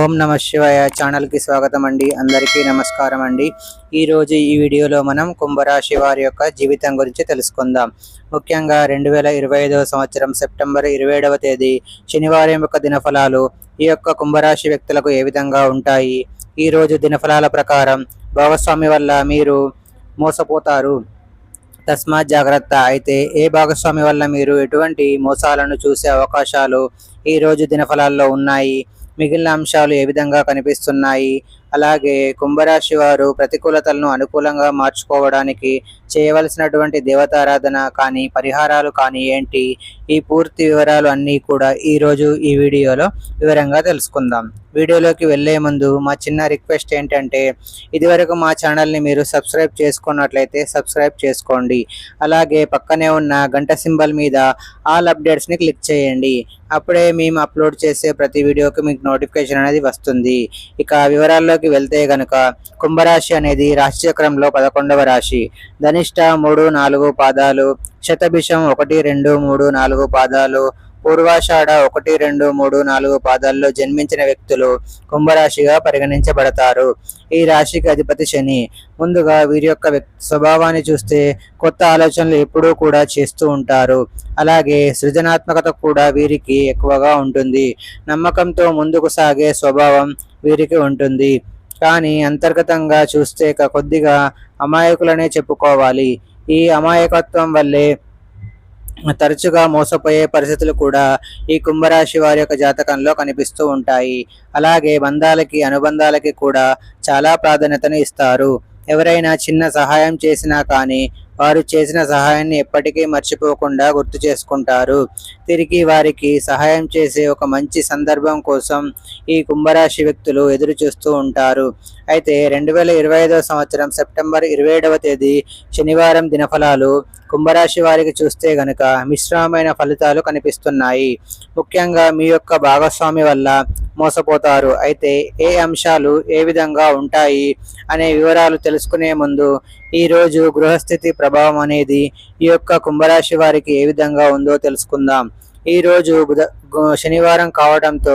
ఓం నమ శివాయ ఛానల్కి స్వాగతం అండి. అందరికీ నమస్కారం అండి. ఈరోజు ఈ వీడియోలో మనం కుంభరాశి వారి యొక్క జీవితం గురించి తెలుసుకుందాం. ముఖ్యంగా రెండు వేల ఇరవై ఐదవ సంవత్సరం సెప్టెంబర్ ఇరవై ఏడవ తేదీ శనివారం యొక్క దినఫలాలు ఈ యొక్క కుంభరాశి వ్యక్తులకు ఏ విధంగా ఉంటాయి? ఈ రోజు దినఫలాల ప్రకారం భాగస్వామి వల్ల మీరు మోసపోతారు. తస్మాత్ జాగ్రత్త. అయితే ఏ భాగస్వామి వల్ల మీరు ఎటువంటి మోసాలను చూసే అవకాశాలు ఈరోజు దినఫలాల్లో ఉన్నాయి? మిగిలిన అంశాలు ఏ విధంగా కనిపిస్తున్నాయి? అలాగే కుంభరాశి వారు ప్రతికూలతలను అనుకూలంగా మార్చుకోవడానికి చేయవలసినటువంటి దేవతారాధన కానీ పరిహారాలు కానీ ఏంటి? ఈ పూర్తి వివరాలు అన్నీ కూడా ఈరోజు ఈ వీడియోలో వివరంగా తెలుసుకుందాం. వీడియోలోకి వెళ్ళే ముందు మా చిన్న రిక్వెస్ట్ ఏంటంటే ఇదివరకు మా ఛానల్ని మీరు సబ్స్క్రైబ్ చేసుకున్నట్లయితే సబ్స్క్రైబ్ చేసుకోండి. అలాగే పక్కనే ఉన్న గంట సింబల్ మీద ఆల్ అప్డేట్స్ని క్లిక్ చేయండి. అప్పుడే మేము అప్లోడ్ చేసే ప్రతి వీడియోకి మీకు నోటిఫికేషన్ అనేది వస్తుంది. ఇక వివరాల్లో వివరాల్లోకి వెళ్తే గనక కుంభరాశి అనేది రాశిచక్రంలో పదకొండవ రాశి. ధనిష్ట మూడు నాలుగు పాదాలు శతభిషం ఒకటి రెండు మూడు నాలుగు పాదాలు పూర్వాషాఢ ఒకటి రెండు మూడు నాలుగు పాదాల్లో జన్మించిన వ్యక్తులు కుంభరాశిగా పరిగణించబడతారు. ఈ రాశికి అధిపతి శని. ముందుగా వీరి యొక్క స్వభావాన్ని చూస్తే కొత్త ఆలోచనలు ఎప్పుడూ కూడా చేస్తూ ఉంటారు. అలాగే సృజనాత్మకత కూడా వీరికి ఎక్కువగా ఉంటుంది. నమ్మకంతో ముందుకు సాగే స్వభావం వీరికి ఉంటుంది. కానీ అంతర్గతంగా చూస్తే కొద్దిగా అమాయకులనే చెప్పుకోవాలి. ఈ అమాయకత్వం వల్లే తరచుగా మోసపోయే పరిస్థితులు కూడా ఈ కుంభరాశి వారి యొక్క జాతకంలో కనిపిస్తూ ఉంటాయి. అలాగే బంధాలకి అనుబంధాలకి కూడా చాలా ప్రాధాన్యతను ఇస్తారు. ఎవరైనా చిన్న సహాయం చేసినా కానీ వారు చేసిన సహాయాన్ని ఎప్పటికీ మర్చిపోకుండా గుర్తు చేసుకుంటారు. తిరిగి వారికి సహాయం చేసే ఒక మంచి సందర్భం కోసం ఈ కుంభరాశి వ్యక్తులు ఎదురు చూస్తూ ఉంటారు. అయితే రెండు వేల ఇరవై ఐదవ సంవత్సరం సెప్టెంబర్ ఇరవై ఏడవ తేదీ శనివారం దినఫలాలు కుంభరాశి వారికి చూస్తే గనక మిశ్రమమైన ఫలితాలు కనిపిస్తున్నాయి. ముఖ్యంగా మీ యొక్క భాగస్వామి వల్ల మోసపోతారు. అయితే ఏ అంశాలు ఏ విధంగా ఉంటాయి అనే వివరాలు తెలుసుకునే ముందు ఈరోజు గృహస్థితి ప్రభావం అనేది ఈ యొక్క కుంభరాశి వారికి ఏ విధంగా ఉందో తెలుసుకుందాం. ఈ రోజు బుధ శనివారం కావడంతో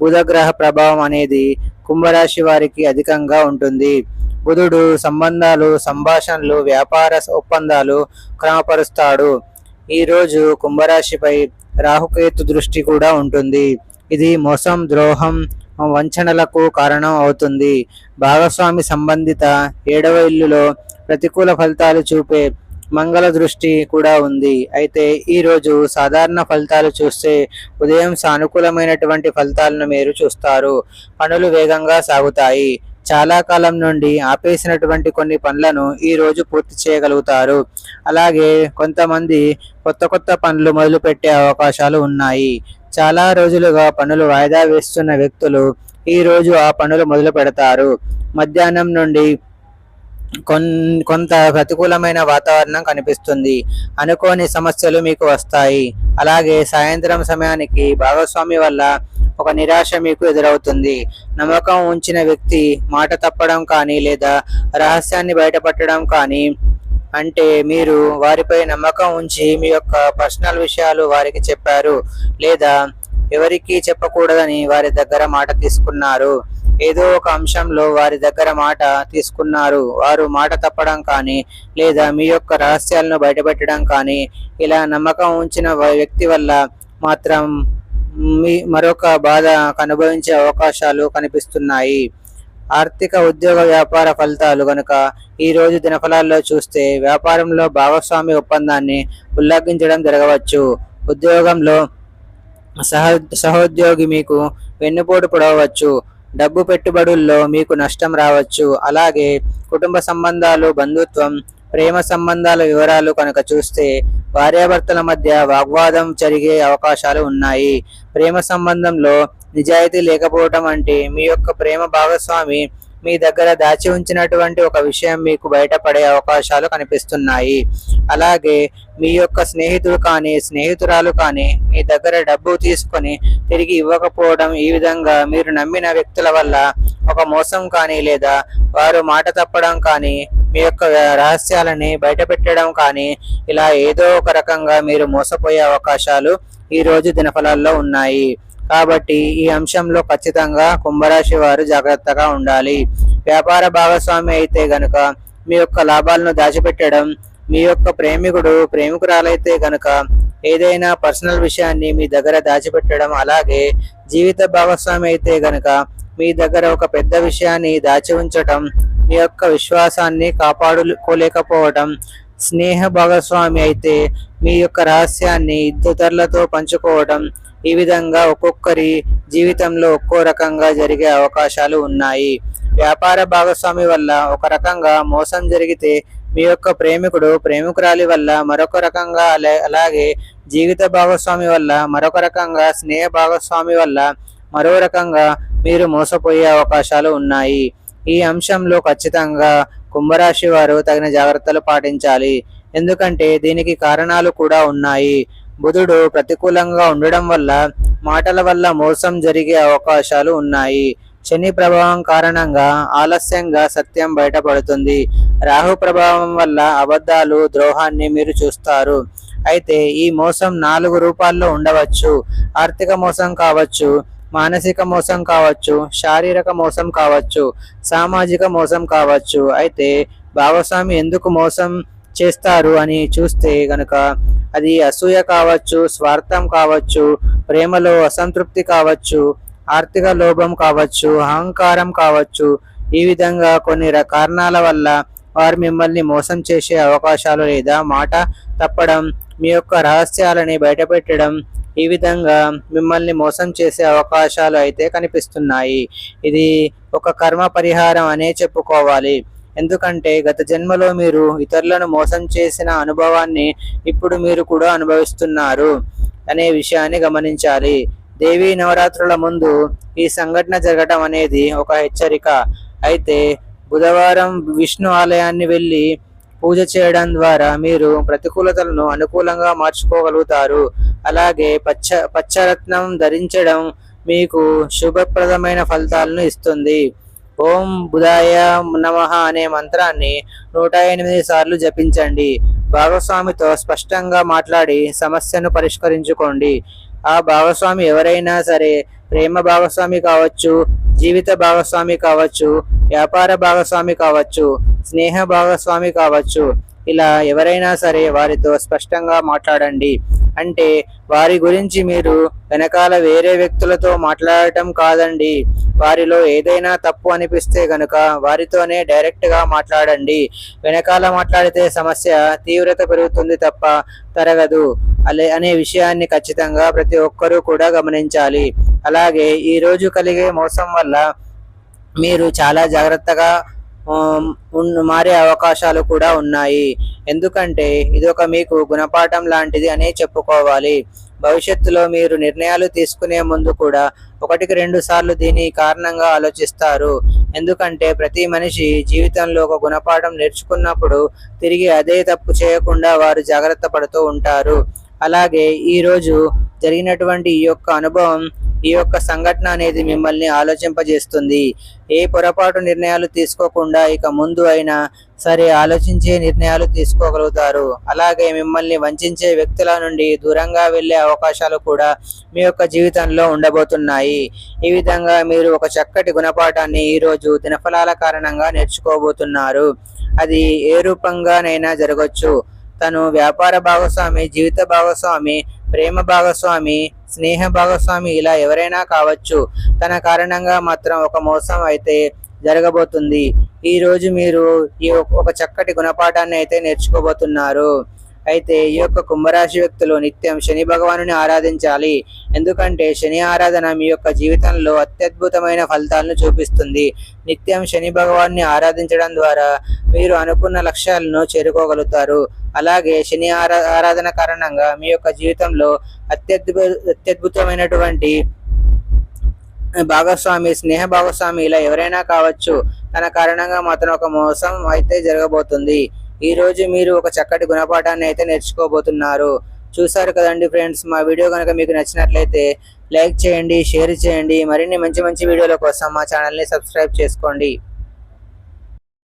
బుధగ్రహ ప్రభావం అనేది కుంభరాశి వారికి అధికంగా ఉంటుంది. బుధుడు సంబంధాలు సంభాషణలు వ్యాపార ఒప్పందాలు క్రమపరుస్తాడు. ఈరోజు కుంభరాశిపై రాహుకేతు దృష్టి కూడా ఉంటుంది. ఇది మోసం ద్రోహం వంచనలకు కారణం అవుతుంది. భాగస్వామి సంబంధిత ఏడవ ఇల్లులో ప్రతికూల ఫలితాలు చూపే మంగళ దృష్టి కూడా ఉంది. అయితే ఈరోజు సాధారణ ఫలితాలు చూస్తే ఉదయం సానుకూలమైనటువంటి ఫలితాలను మీరు చూస్తారు. పనులు వేగంగా సాగుతాయి. చాలా కాలం నుండి ఆపేసినటువంటి కొన్ని పనులను ఈ రోజు పూర్తి చేయగలుగుతారు. అలాగే కొంతమంది కొత్త కొత్త పనులు మొదలుపెట్టే అవకాశాలు ఉన్నాయి. చాలా రోజులుగా పనులు వాయిదా వేస్తున్న వ్యక్తులు ఈ రోజు ఆ పనులు మొదలు పెడతారు మధ్యాహ్నం నుండి కొంత ప్రతికూలమైన వాతావరణం కనిపిస్తుంది. అనుకోని సమస్యలు మీకు వస్తాయి. అలాగే సాయంత్రం సమయానికి భాగస్వామి వల్ల ఒక నిరాశ మీకు ఎదురవుతుంది. నమ్మకం ఉంచిన వ్యక్తి మాట తప్పడం కానీ లేదా రహస్యాన్ని బయటపట్టడం కానీ అంటే మీరు వారిపై నమ్మకం ఉంచి మీ యొక్క పర్సనల్ విషయాలు వారికి చెప్పారు లేదా ఎవరికీ చెప్పకూడదని వారి దగ్గర మాట తీసుకున్నారు. ఏదో ఒక అంశంలో వారి దగ్గర మాట తీసుకున్నారు. వారు మాట తప్పడం కానీ లేదా మీ యొక్క రహస్యాలను బయటపెట్టడం కానీ ఇలా నమ్మకం ఉంచిన వ్యక్తి వల్ల మాత్రం మీ మరొక బాధ అనుభవించే అవకాశాలు కనిపిస్తున్నాయి. ఆర్థిక ఉద్యోగ వ్యాపార ఫలితాలు కనుక ఈరోజు దినఫలాల్లో చూస్తే వ్యాపారంలో భాగస్వామి ఒప్పందాన్ని ఉల్లంఘించడం జరగవచ్చు. ఉద్యోగంలో సహ సహోద్యోగి మీకు వెన్నుపోటు పొడవచ్చు డబ్బు పెట్టుబడుల్లో మీకు నష్టం రావచ్చు. అలాగే కుటుంబ సంబంధాలు బంధుత్వం ప్రేమ సంబంధాల వివరాలు కనుక చూస్తే భార్యాభర్తల మధ్య వాగ్వాదం జరిగే అవకాశాలు ఉన్నాయి. ప్రేమ సంబంధంలో నిజాయితీ లేకపోవటం అంటే మీ యొక్క ప్రేమ భాగస్వామి మీ దగ్గర దాచి ఉంచినటువంటి ఒక విషయం మీకు బయటపడే అవకాశాలు కనిపిస్తున్నాయి. అలాగే మీ యొక్క స్నేహితుడు కానీ స్నేహితురాలు కానీ మీ దగ్గర డబ్బు తీసుకొని తిరిగి ఇవ్వకపోవడం ఈ విధంగా మీరు నమ్మిన వ్యక్తుల వల్ల ఒక మోసం కానీ లేదా వారు మాట తప్పడం కానీ మీ యొక్క రహస్యాలని బయటపెట్టడం కానీ ఇలా ఏదో ఒక రకంగా మీరు మోసపోయే అవకాశాలు ఈ రోజు దినఫలాల్లో ఉన్నాయి. కాబట్టి ఈ అంశంలో ఖచ్చితంగా కుంభరాశి వారు జాగ్రత్తగా ఉండాలి. వ్యాపార భాగస్వామి అయితే గనుక మీ యొక్క లాభాలను దాచిపెట్టడం మీ యొక్క ప్రేమికుడు ప్రేమికురాలైతే గనుక ఏదైనా పర్సనల్ విషయాన్ని మీ దగ్గర దాచిపెట్టడం అలాగే జీవిత భాగస్వామి అయితే గనుక మీ దగ్గర ఒక పెద్ద విషయాన్ని దాచి ఉంచటం మీ యొక్క విశ్వాసాన్ని కాపాడుకోలేకపోవడం స్నేహ భాగస్వామి అయితే మీ యొక్క రహస్యాన్ని ఇద్దరులతో పంచుకోవడం ఈ విధంగా ఒక్కొక్కరి జీవితంలో ఒక్కో రకంగా జరిగే అవకాశాలు ఉన్నాయి. వ్యాపార భాగస్వామి వల్ల ఒక రకంగా మోసం జరిగితే మీ యొక్క ప్రేమికుడు ప్రేమికురాలి వల్ల మరొక రకంగా అలాగే జీవిత భాగస్వామి వల్ల మరొక రకంగా స్నేహ భాగస్వామి వల్ల మరో రకంగా మీరు మోసపోయే అవకాశాలు ఉన్నాయి. ఈ అంశంలో ఖచ్చితంగా కుంభరాశి వారు తగిన జాగ్రత్తలు పాటించాలి. ఎందుకంటే దీనికి కారణాలు కూడా ఉన్నాయి. బుధుడు ప్రతికూలంగా ఉండడం వల్ల మాటల వల్ల మోసం జరిగే అవకాశాలు ఉన్నాయి. శని ప్రభావం కారణంగా ఆలస్యంగా సత్యం బయటపడుతుంది. రాహు ప్రభావం వల్ల అబద్ధాలు ద్రోహాన్ని మీరు చూస్తారు. అయితే ఈ మోసం నాలుగు రూపాల్లో ఉండవచ్చు. ఆర్థిక మోసం కావచ్చు మానసిక మోసం కావచ్చు శారీరక మోసం కావచ్చు సామాజిక మోసం కావచ్చు. అయితే భాగస్వామి ఎందుకు మోసం? చేస్తారు అని చూస్తే గనక అది అసూయ కావచ్చు స్వార్థం కావచ్చు ప్రేమలో అసంతృప్తి కావచ్చు ఆర్థిక లోభం కావచ్చు అహంకారం కావచ్చు. ఈ విధంగా కొన్ని కారణాల వల్ల వారు మిమ్మల్ని మోసం చేసే అవకాశాలు లేదా మాట తప్పడం మీ యొక్క రహస్యాలని బయటపెట్టడం ఈ విధంగా మిమ్మల్ని మోసం చేసే అవకాశాలు అయితే కనిపిస్తున్నాయి. ఇది ఒక కర్మ పరిహారం అనే చెప్పుకోవాలి. ఎందుకంటే గత జన్మలో మీరు ఇతరులను మోసం చేసిన అనుభవాన్ని ఇప్పుడు మీరు కూడా అనుభవిస్తున్నారు అనే విషయాన్ని గమనించాలి. దేవీ నవరాత్రుల ముందు ఈ సంఘటన జరగటం అనేది ఒక హెచ్చరిక. అయితే బుధవారం విష్ణు ఆలయాన్ని వెళ్ళి పూజ చేయడం ద్వారా మీరు ప్రతికూలతలను అనుకూలంగా మార్చుకోగలుగుతారు. అలాగే పచ్చ పచ్చరత్నం ధరించడం మీకు శుభప్రదమైన ఫలితాలను ఇస్తుంది. ఓం బుధాయ నమః అనే మంత్రాన్ని నూట ఎనిమిది సార్లు జపించండి. భాగస్వామితో స్పష్టంగా మాట్లాడి సమస్యను పరిష్కరించుకోండి. ఆ భాగస్వామి ఎవరైనా సరే ప్రేమ భాగస్వామి కావచ్చు జీవిత భాగస్వామి కావచ్చు వ్యాపార భాగస్వామి కావచ్చు స్నేహ భాగస్వామి కావచ్చు ఇలా ఎవరైనా సరే వారితో స్పష్టంగా మాట్లాడండి. అంటే వారి గురించి మీరు వెనకాల వేరే వ్యక్తులతో మాట్లాడటం కాదండి. వారిలో ఏదైనా తప్పు అనిపిస్తే గనుక వారితోనే డైరెక్ట్గా మాట్లాడండి. వెనకాల మాట్లాడితే సమస్య తీవ్రత పెరుగుతుంది తప్ప తరగదు. అలే అనే విషయాన్ని ఖచ్చితంగా ప్రతి ఒక్కరూ కూడా గమనించాలి. అలాగే ఈరోజు కలిగే మోసం వల్ల మీరు చాలా జాగ్రత్తగా మారే అవకాశాలు కూడా ఉన్నాయి. ఎందుకంటే ఇది ఒక మీకు గుణపాఠం లాంటిది అనే చెప్పుకోవాలి. భవిష్యత్తులో మీరు నిర్ణయాలు తీసుకునే ముందు కూడా ఒకటికి రెండు సార్లు దీని కారణంగా ఆలోచిస్తారు. ఎందుకంటే ప్రతి మనిషి జీవితంలో ఒక గుణపాఠం నేర్చుకున్నప్పుడు తిరిగి అదే తప్పు చేయకుండా వారు జాగ్రత్త పడుతూ ఉంటారు. అలాగే ఈరోజు జరిగినటువంటి ఈ యొక్క అనుభవం ఈ యొక్క సంఘటన అనేది మిమ్మల్ని ఆలోచింపజేస్తుంది. ఏ పొరపాటు నిర్ణయాలు తీసుకోకుండా ఇక ముందు అయినా సరే ఆలోచించే నిర్ణయాలు తీసుకోగలుగుతారు. అలాగే మిమ్మల్ని వంచే వ్యక్తుల నుండి దూరంగా వెళ్ళే అవకాశాలు కూడా మీ యొక్క జీవితంలో ఉండబోతున్నాయి. ఈ విధంగా మీరు ఒక చక్కటి గుణపాఠాన్ని ఈరోజు దినఫలాల కారణంగా నేర్చుకోబోతున్నారు. అది ఏ రూపంగానైనా జరగచ్చు. తను వ్యాపార భాగస్వామి జీవిత భాగస్వామి ప్రేమ భాగస్వామి స్నేహ భాగస్వామి ఇలా ఎవరైనా కావచ్చు. తన కారణంగా మాత్రం ఒక మోసం అయితే జరగబోతుంది. ఈరోజు మీరు ఈ ఒక చక్కటి గుణపాఠాన్ని అయితే నేర్చుకోబోతున్నారు. అయితే ఈ యొక్క కుంభరాశి వ్యక్తులు నిత్యం శని భగవానుని ఆరాధించాలి. ఎందుకంటే శని ఆరాధన మీ యొక్క జీవితంలో అత్యద్భుతమైన ఫలితాలను చూపిస్తుంది. నిత్యం శని భగవాన్ని ఆరాధించడం ద్వారా మీరు అనుకున్న లక్ష్యాలను చేరుకోగలుగుతారు. అలాగే శని ఆరా ఆరాధన కారణంగా మీ యొక్క జీవితంలో అత్యద్భుత అత్యద్భుతమైనటువంటి భాగస్వామి స్నేహ భాగస్వామి ఇలా ఎవరైనా కావచ్చు. తన కారణంగా మాత్రం ఒక మోసం అయితే జరగబోతుంది. ఈ రోజు మీరు ఒక చక్కటి గుణపాఠాన్ని అయితే నేర్చుకోబోతున్నారు. చూసారు కదండి ఫ్రెండ్స్ మా వీడియో కనుక మీకు నచ్చినట్లయితే లైక్ చేయండి షేర్ చేయండి. మరిన్ని మంచి మంచి వీడియోల కోసం మా ఛానల్ని సబ్స్క్రైబ్ చేసుకోండి.